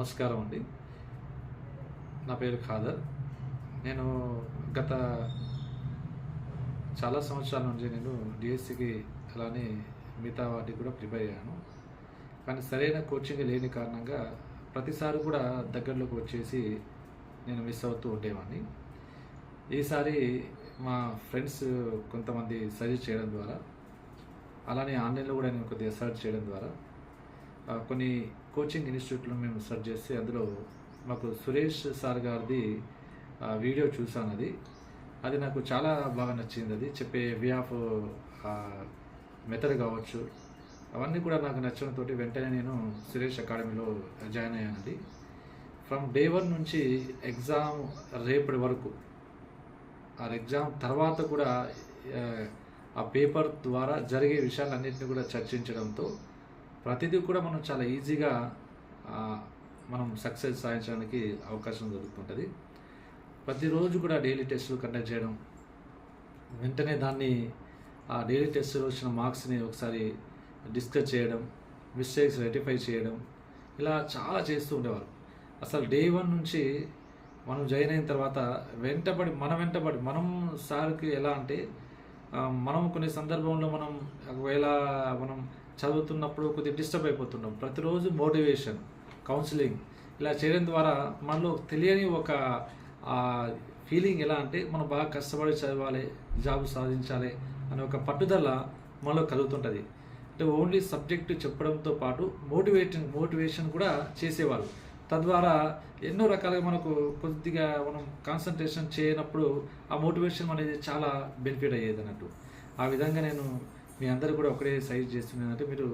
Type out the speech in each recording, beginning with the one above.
నమస్కారం అండి. నా పేరు ఖాదర్. నేను గత చాలా సంవత్సరాల నుంచి నేను డిఎస్సికి అలానే మిగతా వాటికి కూడా ప్రిపేర్ అయ్యాను. కానీ సరైన కోచింగ్ లేని కారణంగా ప్రతిసారి కూడా దగ్గరలోకి వచ్చేసి నేను మిస్ అవుతూ ఉండేవాడిని ఈసారి మా ఫ్రెండ్స్ కొంతమంది సజెస్ట్ చేయడం ద్వారా అలానే ఆన్లైన్లో కూడా నేను కొద్దిగా సర్చ్ చేయడం ద్వారా కొన్ని కోచింగ్ ఇన్స్టిట్యూట్లో మేము సెర్చ్ చేస్తే అందులో మాకు సురేష్ సార్ గారిది వీడియో చూసాను అది. అది నాకు చాలా బాగా నచ్చింది అది. చెప్పే వే ఆఫ్ మెథడ్ కావచ్చు. అవన్నీ కూడా నాకు నచ్చడంతో వెంటనే నేను సురేష్ అకాడమీలో జాయిన్ అయ్యానండి ఫ్రమ్ డే వన్ నుంచి ఎగ్జామ్ రేపటి వరకు ఆ ఎగ్జామ్ తర్వాత కూడా ఆ పేపర్ ద్వారా జరిగే విషయాలన్నింటినీ కూడా చర్చించడంతో ప్రతిదీ కూడా మనం చాలా ఈజీగా మనం సక్సెస్ సాధించడానికి అవకాశం దొరుకుతుంటుంది. ప్రతిరోజు కూడా డైలీ టెస్టులు కండక్ట్ చేయడం వెంటనే దాన్ని ఆ డైలీ టెస్ట్లో వచ్చిన మార్క్స్ని ఒకసారి డిస్కస్ చేయడం మిస్టేక్స్ రెటిఫై చేయడం ఇలా చాలా చేస్తూ ఉండేవారు. అసలు డే వన్ నుంచి మనం జాయిన్ అయిన తర్వాత వెంటబడి మన వెంటబడి మనం సార్కి ఎలా అంటే మనం కొన్ని సందర్భంలో మనం ఒకవేళ మనం చదువుతున్నప్పుడు కొద్దిగా డిస్టర్బ్ అయిపోతున్నాం ప్రతిరోజు మోటివేషన్ కౌన్సిలింగ్ ఇలా చేయడం ద్వారా మనలో తెలియని ఒక ఫీలింగ్ ఎలా అంటే మనం బాగా కష్టపడి చదవాలి జాబ్ సాధించాలి అనే ఒక పట్టుదల మనలో కలుగుతుంటుంది. అంటే ఓన్లీ సబ్జెక్టు చెప్పడంతో పాటు మోటివేషన్ మోటివేషన్ కూడా చేసేవాళ్ళు. తద్వారా ఎన్నో రకాలుగా మనకు కొద్దిగా మనం కాన్సన్ట్రేషన్ చేయనప్పుడు ఆ మోటివేషన్ అనేది చాలా బెనిఫిట్ అయ్యేది అన్నట్టు ఆ విధంగా నేను మీ అందరూ కూడా ఒకటే సజెస్ట్ చేస్తున్నాను అంటే మీరు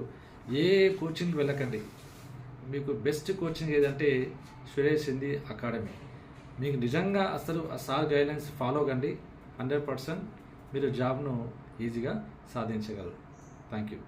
ఏ కోచింగ్కి వెళ్ళకండి. మీకు బెస్ట్ కోచింగ్ ఏదంటే సురేష్ హిందీ అకాడమీ మీకు నిజంగా అసలు ఆ సార్ గైడ్లైన్స్ ఫాలో కండి. హండ్రెడ్ పర్సెంట్ మీరు జాబ్ను ఈజీగా సాధించగలరు. Thank you